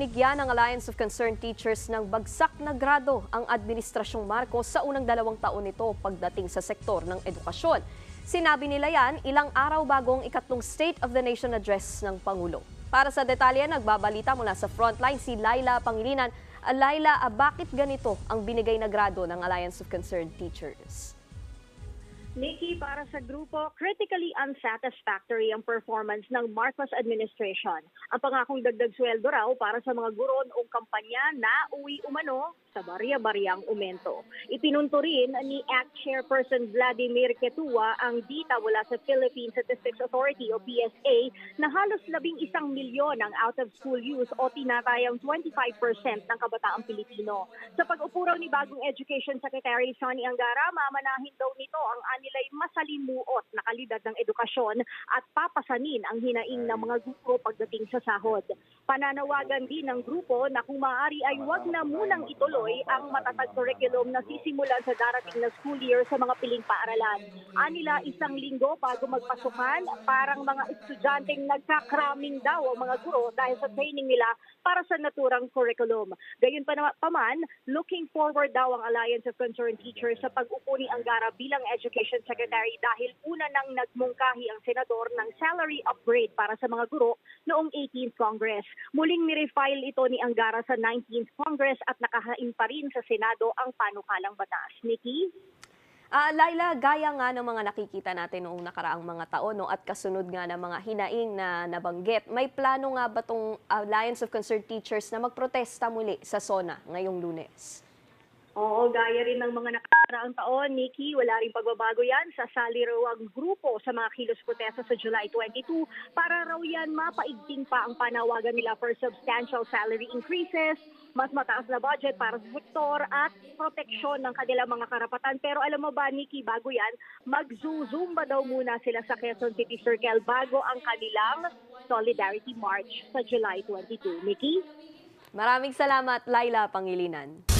binigyan ng Alliance of Concerned Teachers ng bagsak na grado ang Administrasyong Marcos sa unang dalawang taon nito pagdating sa sektor ng edukasyon. Sinabi nila yan ilang araw bagong ikatlong State of the Nation Address ng Pangulo. Para sa detalye, nagbabalita mula sa frontline si Laila Pangilinan. Laila, ah, bakit ganito ang binigay na grado ng Alliance of Concerned Teachers? Nikki, para sa grupo, critically unsatisfactory ang performance ng Marcos administration. Ang pangakong dagdag sweldo raw para sa mga guro noong kampanya na uwi umano sa barya-baryang umento. Ipinunto rin ni ACT Chairperson Vladimir Ketua ang dita mula sa Philippine Statistics Authority o PSA na halos labing isang milyon ang out-of-school youth o tinatayang 25% ng kabataang Pilipino. Sa pag-upo raw ni bagong Education Secretary Sonny Angara, mamanahin daw nito ang anilay masalimuot na kalidad ng edukasyon at papasanin ang hinaing ng mga guro pagdating sa sahod. Pananawagan din ng grupo na kung maaari ay wag na munang ituloy ang matatag curriculum na sisimulan sa darating na school year sa mga piling paaralan. Anila isang linggo bago magpasukan, parang mga estudyanteng nagkakraming daw ang mga guro dahil sa training nila para sa naturang curriculum. Gayun pa naman, looking forward daw ang Alliance of Concerned Teachers sa pag-upo ni Angara bilang Education Secretary dahil una nang nagmungkahi ang senador ng salary upgrade para sa mga guro noong 18th Congress. Muling nirefile ito ni Angara sa 19th Congress at nakahain pa rin sa Senado ang panukalang batas. Nikki? Ah, Laila, gaya nga ng mga nakikita natin noong nakaraang mga taon no, at kasunod nga ng mga hinaing na nabanggit, may plano nga ba itong Alliance of Concerned Teachers na magprotesta muli sa SONA ngayong lunes? Oo, gaya rin ng mga nakaraang taon, Nikki, wala rin pagbabago yan. Sasali raw ang grupo sa mga kilos protesta sa July 22 para raw yan mapaigting pa ang panawagan nila for substantial salary increases, mas mataas na budget para sa sektor at proteksyon ng kanilang mga karapatan. Pero alam mo ba, Nikki, bago yan, mag-zumba daw muna sila sa Quezon City Circle bago ang kanilang Solidarity March sa July 22. Nikki? Maraming salamat, Laila Pangilinan.